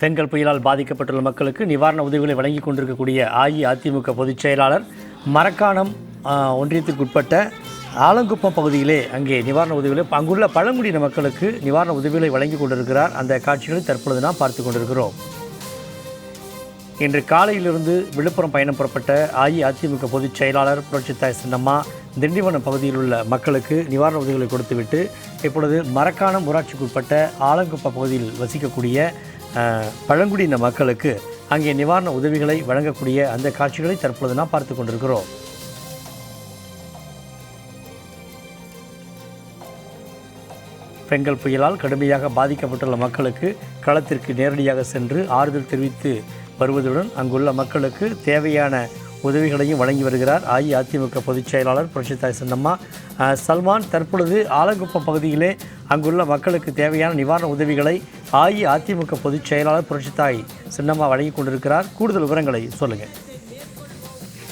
பெண்கள் புயலால் பாதிக்கப்பட்டுள்ள மக்களுக்கு நிவாரண உதவிகளை வழங்கி கொண்டிருக்கக்கூடிய அஇஅதிமுக பொதுச் செயலாளர் மரக்காணம் ஒன்றியத்திற்குட்பட்ட ஆலங்குப்பம் பகுதியிலே அங்கே நிவாரண உதவிகளை அங்குள்ள பழங்குடியின மக்களுக்கு நிவாரண உதவிகளை வழங்கி கொண்டிருக்கிறார். அந்த காட்சிகளை தற்பொழுது நாம் பார்த்து கொண்டிருக்கிறோம். இன்று காலையிலிருந்து விழுப்புரம் பயணம் புறப்பட்ட அஇஅதிமுக பொதுச் செயலாளர் புரட்சித்தாய் சின்னம்மா திண்டிவனம் பகுதியில் உள்ள மக்களுக்கு நிவாரண உதவிகளை கொடுத்துவிட்டு இப்பொழுது மரக்காணம் ஊராட்சிக்குட்பட்ட ஆலங்குப்பம் பகுதியில் வசிக்கக்கூடிய பழங்குடியின மக்களுக்கு அங்கே நிவாரண உதவிகளை வழங்கக்கூடிய அந்த காட்சிகளை தற்பொழுது நாம் பார்த்து கொண்டிருக்கிறோம். பெண்கள் புயலால் கடுமையாக பாதிக்கப்பட்டுள்ள மக்களுக்கு களத்திற்கு நேரடியாக சென்று ஆறுதல் தெரிவித்து வருவதுடன் அங்குள்ள மக்களுக்கு தேவையான உதவிகளையும் வழங்கி வருகிறார். அஇஅதிமுக பொதுச் செயலாளர் புரட்சித்தாய் சின்னம்மா அஹ், சல்மான் தற்பொழுது ஆலங்குப்பம் பகுதியிலே அங்குள்ள மக்களுக்கு தேவையான நிவாரண உதவிகளை அஇஅதிமுக பொதுச் செயலாளர் புரட்சித்தாய் சின்னம்மா வழங்கி கொண்டிருக்கிறார். கூடுதல் விவரங்களை சொல்லுங்கள்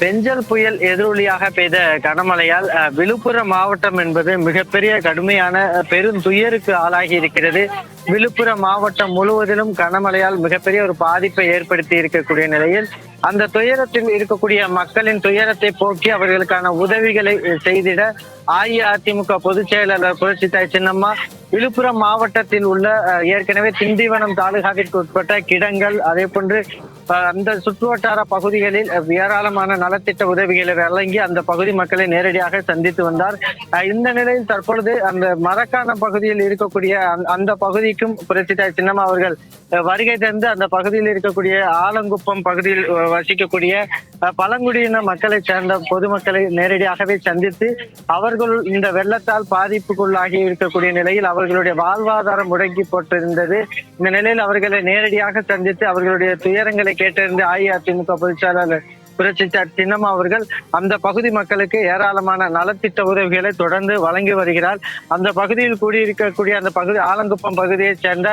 பெஞ்சல் புயல் எதிரொலியாக பெய்த கனமழையால் அஹ், விழுப்புரம் மாவட்டம் என்பது மிகப்பெரிய கடுமையான பெரும் துயருக்கு ஆளாகி இருக்கிறது. விழுப்புரம் மாவட்டம் முழுவதிலும் கனமழையால் மிகப்பெரிய ஒரு பாதிப்பை ஏற்படுத்தி இருக்கக்கூடிய நிலையில் அந்த துயரத்தில் இருக்கக்கூடிய மக்களின் துயரத்தை போக்கி அவர்களுக்கான உதவிகளை செய்திட அஇஅதிமுக பொதுச் செயலாளர் புரட்சித்தாய் சின்னம்மா விழுப்புரம் மாவட்டத்தில் உள்ள ஏற்கனவே திண்டிவனம் தாலுகாவிற்கு உட்பட்ட கிடங்கள் அதே போன்று அந்த சுற்றுவட்டார பகுதிகளில் ஏராளமான நலத்திட்ட உதவிகளை வழங்கி அந்த பகுதி மக்களை நேரடியாக சந்தித்து வந்தார். அஹ், இந்த நிலையில் தற்பொழுது அந்த மரக்கான பகுதியில் இருக்கக்கூடிய அந்த- அந்த பகுதிக்கும் புரட்சித்தாய் சின்னம்மா அவர்கள் வருகை தந்து அந்த பகுதியில் இருக்கக்கூடிய ஆலங்குப்பம் பகுதியில் வசிக்கக்கூடிய பழங்குடியின மக்களை சேர்ந்த பொதுமக்களை நேரடியாகவே சந்தித்து அவர்கள் இந்த வெள்ளத்தால் பாதிப்புக்குள்ளாகி இருக்கக்கூடிய நிலையில் அவர்களுடைய வாழ்வாதாரம் முடங்கி போட்டிருந்தது. இந்த நிலையில் அவர்களை நேரடியாக சந்தித்து அவர்களுடைய துயரங்களை கேட்டறிந்து அஇஅதிமுக பொதுச் செயலாளர் புரட்சித்தார் சின்னம்மா அவர்கள் அந்த பகுதி மக்களுக்கு ஏராளமான நலத்திட்ட உதவிகளை தொடர்ந்து வழங்கி வருகிறார். அந்த பகுதியில் கூடியிருக்கக்கூடிய அந்த பகுதி ஆலங்குப்பம் பகுதியைச் சேர்ந்த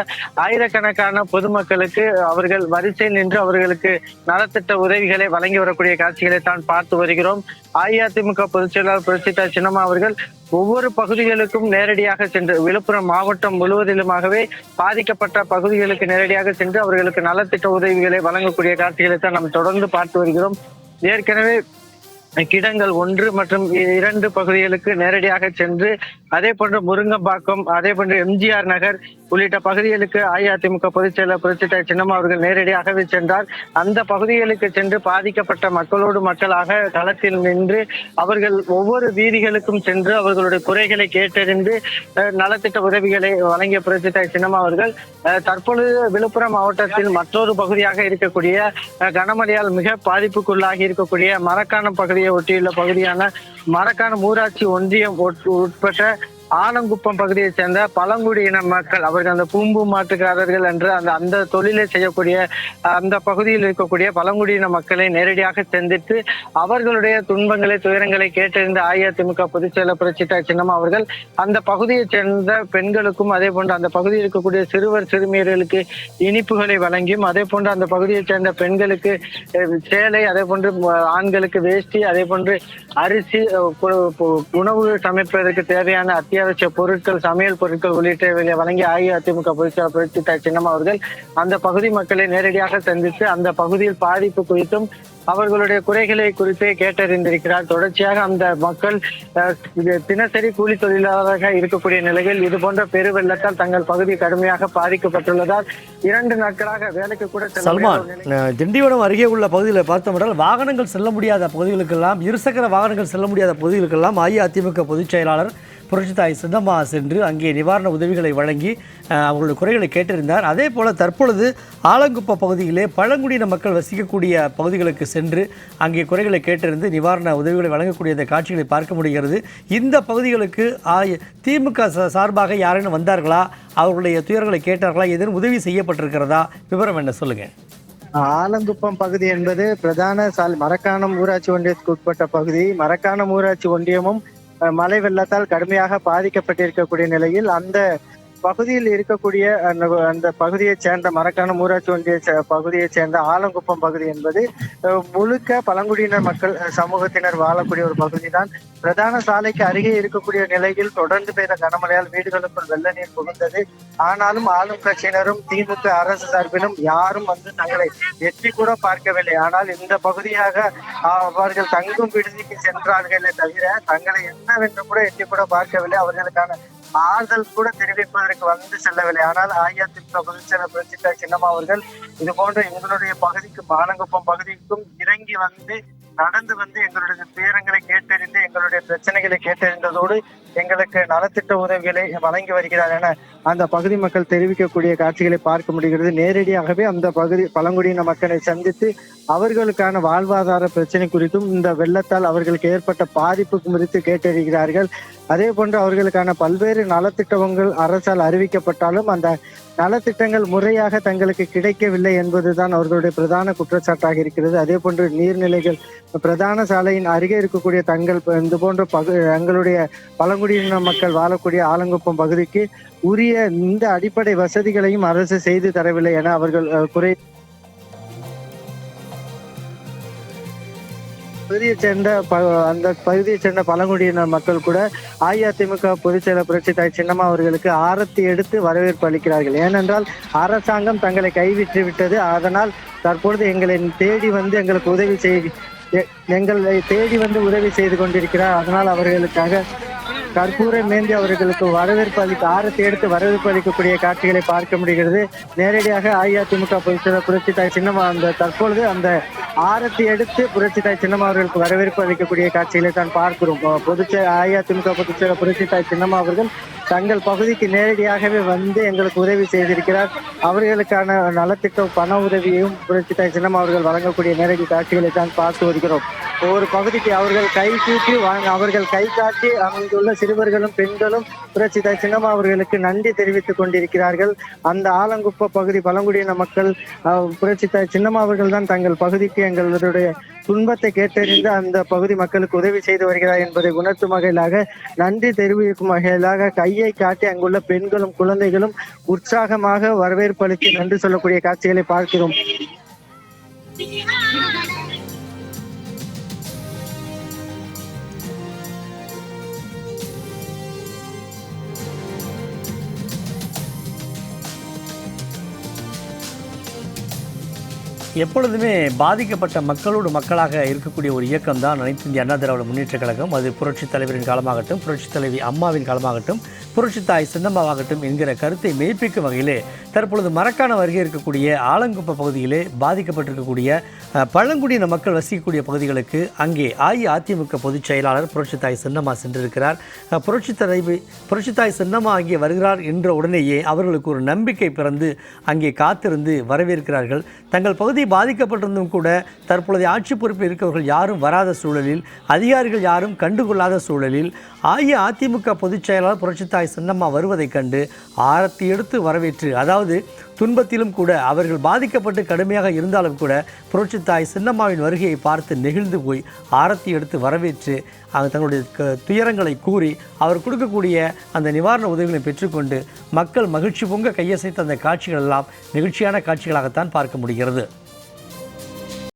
ஆயிரக்கணக்கான பொதுமக்களுக்கு அவர்கள் வரிசையில் நின்று அவர்களுக்கு நலத்திட்ட உதவிகளை வழங்கி வரக்கூடிய காட்சிகளை தான் பார்த்து வருகிறோம். அஇஅதிமுக பொதுச் செயலாளர் புரட்சித்தார் சின்னம்மா அவர்கள் ஒவ்வொரு பகுதிகளுக்கும் நேரடியாக சென்று விழுப்புரம் மாவட்டம் முழுவதிலுமாகவே பாதிக்கப்பட்ட பகுதிகளுக்கு நேரடியாக சென்று அவர்களுக்கு நலத்திட்ட உதவிகளை வழங்கக்கூடிய காட்சிகளை தான் நாம் தொடர்ந்து பார்த்து வருகிறோம். ஏற்கனவே கிடங்கள் ஒன்று மற்றும் இரண்டு பகுதிகளுக்கு நேரடியாக சென்று அதே போன்று முருங்கம்பாக்கம் அதே போன்று எம்ஜிஆர் நகர் உள்ளிட்ட பகுதிகளுக்கு அஇஅதிமுக பொதுச் செயலர் புரட்சித்தாய் சின்னம்மா அவர்கள் நேரடியாகவே சென்றார். அந்த பகுதிகளுக்கு சென்று பாதிக்கப்பட்ட மக்களோடு மக்களாக களத்தில் நின்று அவர்கள் ஒவ்வொரு வீதிகளுக்கும் சென்று அவர்களுடைய குறைகளை கேட்டறிந்து அஹ், நலத்திட்ட உதவிகளை வழங்கிய புரட்சித்தாய் சின்னம்மா அவர்கள் அஹ், தற்பொழுது விழுப்புரம் மாவட்டத்தில் மற்றொரு பகுதியாக இருக்கக்கூடிய அஹ், கனமழையால் மிக பாதிப்புக்குள்ளாகி இருக்கக்கூடிய மரக்காணம் பகுதியை ஒட்டியுள்ள பகுதியான மரக்காணம் ஊராட்சி ஒன்றியம் உட்- உட்பட்ட ஆனங்குப்பம் பகுதியைச் சேர்ந்த பழங்குடியின மக்கள் அவர்கள் அந்த பூம்பு மாட்டுக்காரர்கள் என்று அந்த அந்த தொழிலை செய்யக்கூடிய அந்த பகுதியில் இருக்கக்கூடிய பழங்குடியின மக்களை நேரடியாக சந்தித்து அவர்களுடைய துன்பங்களை துயரங்களை கேட்டறிந்த அஇஅதிமுக பொதுச் செயலர் புரட்சித்தாய் சின்னம்மா அவர்கள் அந்த பகுதியைச் சேர்ந்த பெண்களுக்கும் அதே போன்று அந்த பகுதியில் இருக்கக்கூடிய சிறுவர் சிறுமியர்களுக்கு இனிப்புகளை வழங்கியும் அதே போன்று அந்த பகுதியைச் சேர்ந்த பெண்களுக்கு சேலை அதே போன்று ஆண்களுக்கு வேஷ்டி அதே போன்று அரிசி உணவு சமைப்பதற்கு தேவையான அத்தியாவசிய பொருட்கள் சமையல் பொருட்கள் உள்ளிட்டவைகளை வழங்கி அஇஅதிமுக பொதுச்செயலாளர் புரட்சி சின்னம்மா அவர்கள் அந்த பகுதி மக்களை நேரடியாக சந்தித்து அந்த பகுதியில் பாதிப்பு குறித்தும் அவர்களுடைய குறைகளை குறித்து கேட்டறிந்திருக்கிறார். தொடர்ச்சியாக அந்த மக்கள் தினசரி கூலி தொழிலாளராக இருக்கக்கூடிய நிலையில் இது போன்ற பெரு வெள்ளத்தால் தங்கள் பகுதி கடுமையாக பாதிக்கப்பட்டுள்ளதால் இரண்டு நாட்களாக வேலைக்கு கூட சல்மான் திண்டிவனம் அருகே உள்ள பகுதியில் பார்த்தோம்னால் வாகனங்கள் செல்ல முடியாத பகுதிகளுக்கெல்லாம் இருசக்கர வாகனங்கள் செல்ல முடியாத பகுதிகளுக்கெல்லாம் அஇஅதிமுக பொதுச் செயலாளர் புரட்சித்தாய் சின்னம்மா சென்று அங்கே நிவாரண உதவிகளை வழங்கி அவர்களுடைய குறைகளை கேட்டிருந்தார். அதே போல் தற்பொழுது ஆலங்குப்ப பகுதியிலே பழங்குடியின மக்கள் வசிக்கக்கூடிய பகுதிகளுக்கு சென்று அங்கே குறைகளை கேட்டிருந்து நிவாரண உதவிகளை வழங்கக்கூடிய இந்த காட்சிகளை பார்க்க முடிகிறது. இந்த பகுதிகளுக்கு ஆ- திமுக சா- சார்பாக யாரேனும் வந்தார்களா? அவர்களுடைய துயர்களை கேட்டார்களா? ஏதேனும் உதவி செய்யப்பட்டிருக்கிறதா? விவரம் என்ன சொல்லுங்கள் ஆலங்குப்பம் பகுதி என்பது பிரதான சால் மரக்காணம் ஊராட்சி ஒன்றியத்துக்கு உட்பட்ட பகுதி. மரக்காணம் ஊராட்சி ஒன்றியமும் மழை வெள்ளத்தால் கடுமையாக பாதிக்கப்பட்டிருக்கக்கூடிய நிலையில் அந்த பகுதியில் இருக்கக்கூடிய அந்த அந்த பகுதியைச் சேர்ந்த மரக்கான ஊராட்சி ஒன்றிய சே- பகுதியைச் சேர்ந்த ஆலங்குப்பம் பகுதி என்பது முழுக்க பழங்குடியினர் மக்கள் சமூகத்தினர் வாழக்கூடிய ஒரு பகுதி தான் பிரதான சாலைக்கு அருகே இருக்கக்கூடிய நிலையில் தொடர்ந்து பெய்த கனமழையால் வீடுகளுக்குள் வெள்ள நீர் புகுந்தது. ஆனாலும் ஆளும் கட்சியினரும் திமுக அரசு சார்பிலும் யாரும் வந்து தங்களை எட்டி கூட பார்க்கவில்லை. ஆனால் இந்த பகுதியாக அவர்கள் தங்கும் விடுதிக்கு சென்றார்களே தவிர தங்களை என்னவென்று கூட எட்டி கூட பார்க்கவில்லை. அவர்களுக்கான ஆறுதல் கூட தெரிவிப்பதற்கு வந்து செல்லவில்லை. ஆனால் அஇஅதிமுக பொதுச்செயலர் புரட்சித்தா சின்னம்மா அவர்கள் இது போன்ற எங்களுடைய பகுதிக்கு மானங்குப்பம் பகுதிக்கும் இறங்கி வந்து நடந்து வந்து எங்களுடைய துயரங்களை கேட்டறிந்து எங்களுடைய பிரச்சனைகளை கேட்டறிந்ததோடு எங்களுக்கு நலத்திட்ட உதவிகளை வழங்கி வருகிறார் என அந்த பகுதி மக்கள் தெரிவிக்கக்கூடிய காட்சிகளை பார்க்க முடிகிறது. நேரடியாகவே அந்த பகுதி பழங்குடியின மக்களை சந்தித்து அவர்களுக்கான வாழ்வாதார பிரச்சனை குறித்தும் இந்த வெள்ளத்தால் அவர்களுக்கு ஏற்பட்ட பாதிப்பு குறித்து கேட்டறிகிறார்கள். அதே போன்று அவர்களுக்கான பல்வேறு நலத்திட்டங்கள் அரசால் அறிவிக்கப்பட்டாலும் அந்த நலத்திட்டங்கள் முறையாக தங்களுக்கு கிடைக்கவில்லை என்பதுதான் அவர்களுடைய பிரதான குற்றச்சாட்டாக இருக்கிறது. அதே போன்று நீர்நிலைகள் பிரதான சாலையின் அருகே இருக்கக்கூடிய தங்கள் இந்த போன்ற பகு எங்களுடைய பழங்குடியின மக்கள் வாழக்கூடிய ஆலங்குப்பம் பகுதிக்கு உரிய இந்த அடிப்படை வசதிகளையும் அரசு செய்து தரவில்லை என அவர்கள் குறை பகுதியைச் சேர்ந்த ப- அந்த பகுதியைச் சேர்ந்த பழங்குடியினர் மக்கள் கூட அஇஅதிமுக பொதுச் செயலர் புரட்சி தாய் சின்னம்மா அவர்களுக்கு ஆரத்தி எடுத்து வரவேற்பு அளிக்கிறார்கள். ஏனென்றால் அரசாங்கம் தங்களை கைவிட்டு விட்டது. அதனால் தற்பொழுது எங்களை தேடி வந்து எங்களுக்கு உதவி செய்து எ- எங்களை தேடி வந்து உதவி செய்து கொண்டிருக்கிறார். அதனால் அவர்களுக்காக கற்பூரம் மேந்தி அவர்களுக்கு வரவேற்பு அளிக்க ஆரத்தி எடுத்து வரவேற்பு அளிக்கக்கூடிய காட்சிகளை பார்க்க முடிகிறது. நேரடியாக அஇஅதிமுக பொதுச்செயலர் புரட்சி தாய் சின்னம்மா அந்த தற்பொழுது அந்த ஆரத்தி எடுத்து புரட்சி தாய் சின்னம்மா அவர்களுக்கு வரவேற்பு அளிக்கக்கூடிய காட்சிகளை தான் பார்க்கிறோம். பொதுச்செய அஇஅதிமுக பொதுச்செயலர் புரட்சி தாய் சின்னம்மா அவர்கள் தங்கள் பகுதிக்கு நேரடியாகவே வந்து எங்களுக்கு உதவி செய்திருக்கிறார். அவர்களுக்கான நலத்திட்ட பண உதவியையும் புரட்சி தாய் சின்னம்மா அவர்கள் வழங்கக்கூடிய நேரடி காட்சிகளை தான் பார்த்து வருகிறோம். ஒவ்வொரு பகுதிக்கு அவர்கள் கை தூக்கி வாங்க அவர்கள் கை காட்டி அமைந்துள்ள சிறுவர்களும் பெண்களும் புரட்சி சின்னம்மா அவர்களுக்கு நன்றி தெரிவித்துக் கொண்டிருக்கிறார்கள். அந்த ஆலங்குப்ப பகுதி பழங்குடியின மக்கள் அஹ், புரட்சி சின்னம்மா அவர்கள் தான் தங்கள் பகுதிக்கு எங்களுடைய துன்பத்தை கேட்டறிந்து அந்த பகுதி மக்களுக்கு உதவி செய்து வருகிறார் என்பதை உணர்த்தும் வகையிலாக நன்றி தெரிவிக்கும் வகையிலாக கையை காட்டி அங்குள்ள பெண்களும் குழந்தைகளும் உற்சாகமாக வரவேற்பளித்து நன்றி சொல்லக்கூடிய காட்சிகளை பார்க்கிறோம். எப்பொழுதுமே பாதிக்கப்பட்ட மக்களோடு மக்களாக இருக்கக்கூடிய ஒரு இயக்கம் தான் அனைத்து இந்திய அண்ணா திராவிட முன்னேற்றக் கழகம். அது புரட்சித் தலைவரின் காலமாகட்டும் புரட்சித் தலைவி அம்மாவின் காலமாகட்டும் புரட்சித்தாய் சின்னம்மாவாகட்டும் என்கிற கருத்தை மெய்ப்பிக்கும் வகையிலே தற்பொழுது மரக்கான வருகை இருக்கக்கூடிய ஆலங்குப்ப பகுதியிலே பாதிக்கப்பட்டிருக்கக்கூடிய பழங்குடியின மக்கள் வசிக்கக்கூடிய பகுதிகளுக்கு அங்கே அஇஅதிமுக பொதுச் செயலாளர் புரட்சித்தாய் சின்னம்மா சென்றிருக்கிறார். அஹ், புரட்சித் தலைவி சின்னம்மா அங்கே வருகிறார் என்ற உடனேயே அவர்களுக்கு ஒரு நம்பிக்கை பிறந்து அங்கே காத்திருந்து வரவேற்கிறார்கள். தங்கள் பகுதி பாதிக்கப்பட்டிருந்தும் கூட தற்பொழுது ஆட்சி பொறுப்பில் இருக்கவர்கள் யாரும் வராத சூழலில் அதிகாரிகள் யாரும் கண்டுகொள்ளாத சூழலில் அஇஅதிமுக பொதுச் செயலாளர் புரட்சித்தாய் சின்னம்மா வருவதைக் கண்டு ஆரத்தி எடுத்து வரவேற்று அதாவது துன்பத்திலும் கூட அவர்கள் பாதிக்கப்பட்டு கடுமையாக இருந்தாலும் கூட புரட்சித்தாய் சின்னம்மாவின் வருகையை பார்த்து நெகிழ்ந்து போய் ஆரத்தி எடுத்து வரவேற்று அவங்க தங்களுடைய க- துயரங்களை கூறி அவர் கொடுக்கக்கூடிய அந்த நிவாரண உதவிகளை பெற்றுக்கொண்டு மக்கள் மகிழ்ச்சி பொங்க கையசைத்த அந்த காட்சிகள் எல்லாம் நெகிழ்ச்சியான காட்சிகளாகத்தான் பார்க்க முடிகிறது.